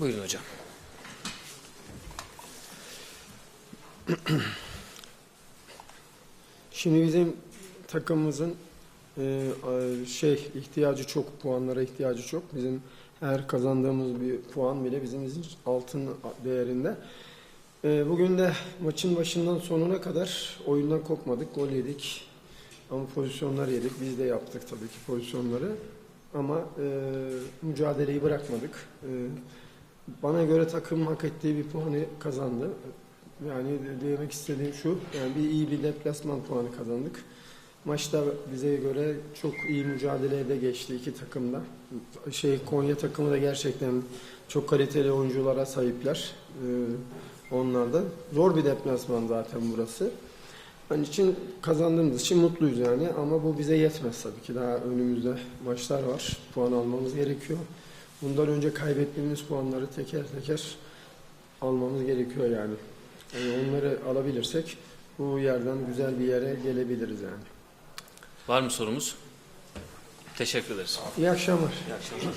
Buyurun hocam. Şimdi bizim takımımızın e, şey ihtiyacı çok, puanlara ihtiyacı çok. Bizim her kazandığımız bir puan bile bizim altın değerinde. E, bugün de maçın başından sonuna kadar oyundan kopmadık, gol yedik. Ama pozisyonlar yedik. Biz de yaptık tabii ki pozisyonları. Ama e, mücadeleyi bırakmadık. E, bana göre takım hak ettiği bir puanı kazandı. Yani de- demek istediğim şu, yani bir iyi bir deplasman puanı kazandık. Maçta bize göre çok iyi mücadeleye de geçti iki takımda. Şey Konya takımı da gerçekten çok kaliteli oyunculara sahipler. Ee, onlar da zor bir deplasman zaten burası. Onun için kazandığımız için mutluyuz yani ama bu bize yetmez tabii ki. Daha önümüzde maçlar var. Puan almamız gerekiyor. Bundan önce kaybettiğimiz puanları teker teker almamız gerekiyor yani. Yani onları alabilirsek bu yerden güzel bir yere gelebiliriz yani. Var mı sorumuz? Teşekkür ederiz. İyi akşamlar. İyi akşamlar.